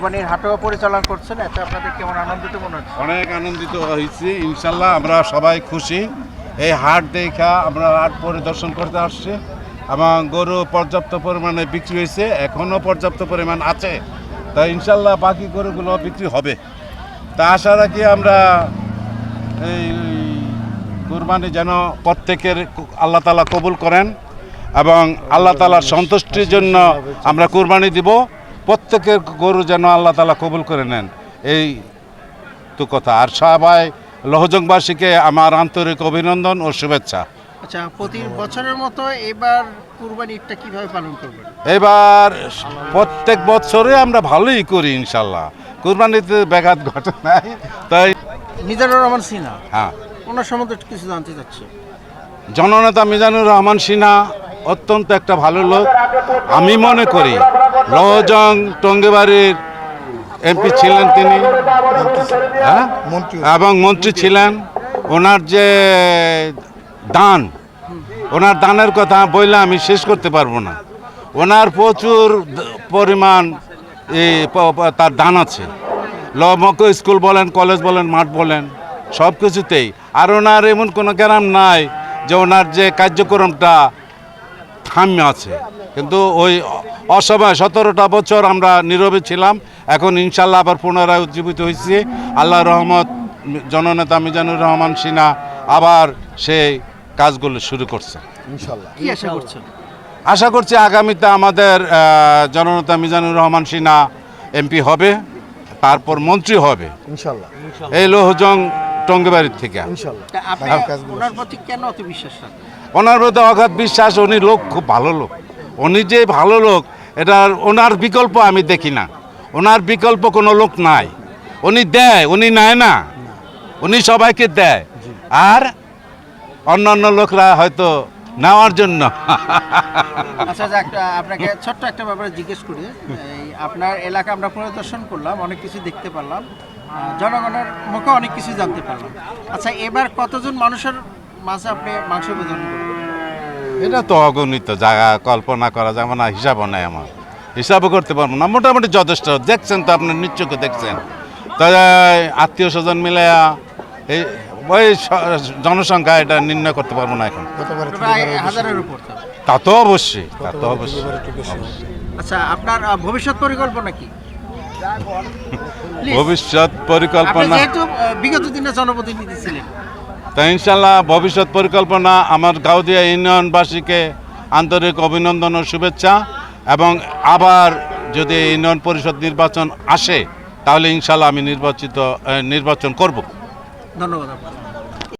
কুরবানির হাটও পরিচালনা করছেন, এতে আপনাদের কেমন আনন্দিত মনে হচ্ছে? অনেক আনন্দিত হয়েছি, ইনশাল্লাহ আমরা সবাই খুশি। এই হাট দেখা আমরা হাট পরিদর্শন করতে আসছি এবং গরু পর্যাপ্ত পরিমাণে বিক্রি হয়েছে এখনও পর্যাপ্ত পরিমাণ আছে। তা ইনশাল্লাহ বাকি গরুগুলো বিক্রি হবে। তা আশা রাখি আমরা এই কুরবানি যেন প্রত্যেকের আল্লাহ তালা কবুল করেন এবং আল্লাহ তালার সন্তুষ্টির জন্য আমরা কুরবানি দিব। প্রত্যেকের গরু যেন আল্লাহ তালা কবুল করে নেন এই তো কথা। আর সবাই লহজংবাসীকে আমার আন্তরিক অভিনন্দন ও শুভেচ্ছা। আচ্ছা প্রতি বছরের মতো এবার কুরবানি ঈদটা কীভাবে পালন করবেন? এবার প্রত্যেক বছরে আমরা ভালোই করি ইনশাল্লাহ কুরবানিতে ব্যাঘাত ঘটে নাই তাই মিজানুর রহমান সিনহা হ্যাঁ। ওনার সম্বন্ধে কিছু জানতে চাচ্ছি। জননেতা মিজানুর রহমান সিনহা অত্যন্ত একটা ভালো লোক। আমি মনে করি লহজং টঙ্গেবাড়ির এমপি ছিলেন তিনি। হ্যাঁ? এবং মন্ত্রী ছিলেন। ওনার যে দান, ওনার দানের কথা বললে আমি শেষ করতে পারব না। ওনার প্রচুর পরিমাণ তার দান আছে। লমক স্কুল বলেন, কলেজ বলেন, মাঠ বলেন, সব কিছুতেই। আর ওনার এমন কোনো গ্রাম নাই যে ওনার যে কার্যক্রমটা থামে আছে। কিন্তু ওই অসময় সতেরোটা বছর আমরা নীরবে ছিলাম। এখন ইনশাল্লাহ আবার পুনরায় উজ্জীবিত হয়েছি। আল্লাহ রহমত জননেতা মিজানুর রহমান সিনহা আবার সেই কাজগুলো শুরু করছে। আশা করছি আগামীতে আমাদের জননেতা মিজানুর রহমান সিনহা এমপি হবে তারপর মন্ত্রী হবে। ইনশাল্লাহ। এই লোহজং টঙ্গিবাড়ির থেকে। ইনশাল্লাহ। তা আপনি ভালো কাজগুলো ওনার প্রতি কেন অত বিশ্বাস রাখেন? ওনার প্রতি অগাধ বিশ্বাস উনি লোক খুব ভালো লোক। উনি যে ভালো লোক এটার ওনার বিকল্প আমি দেখি না। ওনার বিকল্প কোনো লোক নাই। উনি দেয় উনি নেয় না। উনি সবাইকে দেয়। আর অন্য অন্য লোকরা হয়তো নেওয়ার জন্য। আচ্ছা যাক, আপনাকে ছোট্ট একটা ব্যাপারে জিজ্ঞেস করি। আপনার এলাকা আমরা পরিদর্শন করলাম অনেক কিছু দেখতে পারলাম। জনগণের মুখে অনেক কিছু জানতে পারলাম। আচ্ছা এবার কতজন মানুষের মাঝে আপনি মাংস বিতরণ করবেন এটা তো অগণিত জায়গা কল্পনা করা যাবে না হিসাবও নেই আমার। হিসাবও করতে পারব না মোটামুটি যথেষ্ট। দেখছেন তো আপনার নিশ্চয়কে দেখছেন। তাই আত্মীয় স্বজন মিলে এই ওই জনসংখ্যা এটা নির্ণয় করতে পারব না এখন। গতবার প্রায় হাজারের উপর তো। তা তো অবশ্যই তা তো অবশ্যই। আচ্ছা আপনার ভবিষ্যৎ পরিকল্পনা কি? ভবিষ্যৎ পরিকল্পনা বিগত দিনে জনপ্রতিনিধি ছিলেন। তা ইনশাল্লাহ ভবিষ্যৎ পরিকল্পনা আমার গাউদিয়া ইউনিয়নবাসীকে আন্তরিক অভিনন্দন ও শুভেচ্ছা এবং আবার যদি ইউনিয়ন পরিষদ নির্বাচন আসে, তাহলে ইনশাল্লাহ আমি নির্বাচিত নির্বাচন করব। ধন্যবাদ